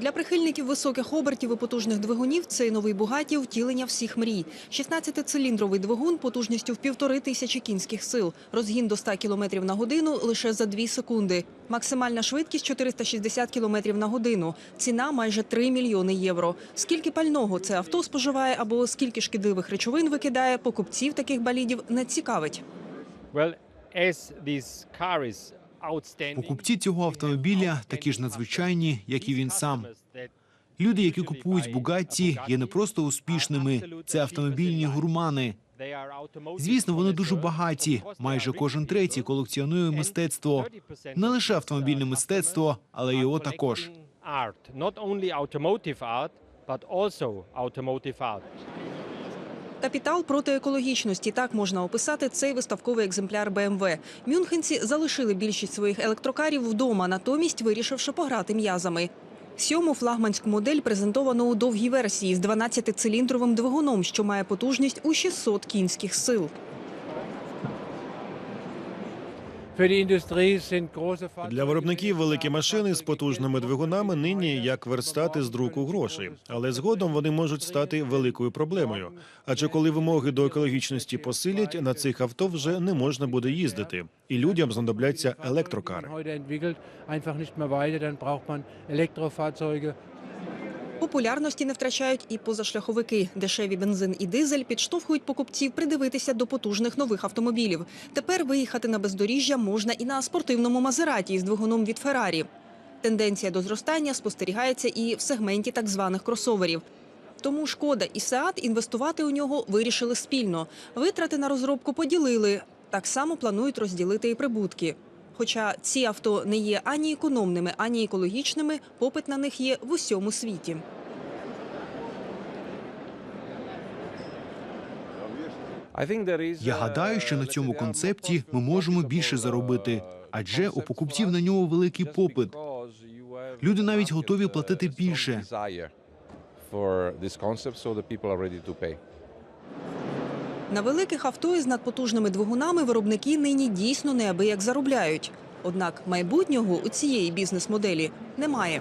Для прихильників високих обертів і потужних двигунів цей новий Бугаті – втілення всіх мрій. 16-циліндровий двигун потужністю в півтори тисячі кінських сил. Розгін до 100 км на годину лише за 2 секунди. Максимальна швидкість – 460 км на годину. Ціна – майже 3 мільйони євро. Скільки пального це авто споживає або скільки шкідливих речовин викидає, покупців таких болідів не цікавить. Покупці цього автомобіля такі ж надзвичайні, як і він сам. Люди, які купують Бугатті, є не просто успішними, це автомобільні гурмани. Звісно, вони дуже багаті. Майже кожен третій колекціонує мистецтво. Не лише автомобільне мистецтво, але й його також. Капітал проти екологічності – так можна описати цей виставковий екземпляр БМВ. Мюнхенці залишили більшість своїх електрокарів вдома, натомість вирішивши пограти м'язами. Сьому флагманську модель презентовано у довгій версії з 12-циліндровим двигуном, що має потужність у 600 кінських сил. Для виробників великі машини з потужними двигунами нині як верстати з друку грошей, але згодом вони можуть стати великою проблемою. Адже коли вимоги до екологічності посилять, на цих авто вже не можна буде їздити, і людям знадобляться електрокари. Популярності не втрачають і позашляховики. Дешеві бензин і дизель підштовхують покупців придивитися до потужних нових автомобілів. Тепер виїхати на бездоріжжя можна і на спортивному Мазераті із двигуном від Феррарі. Тенденція до зростання спостерігається і в сегменті так званих кросоверів. Тому шкода і Сеат інвестувати у нього вирішили спільно. Витрати на розробку поділили. Так само планують розділити і прибутки. Хоча ці авто не є ані економними, ані екологічними, попит на них є в усьому світі. Я гадаю, що на цьому концепті ми можемо більше заробити, адже у покупців на нього великий попит. Люди навіть готові платити більше. На великих авто із надпотужними двигунами виробники нині дійсно неабияк заробляють. Однак майбутнього у цієї бізнес-моделі немає.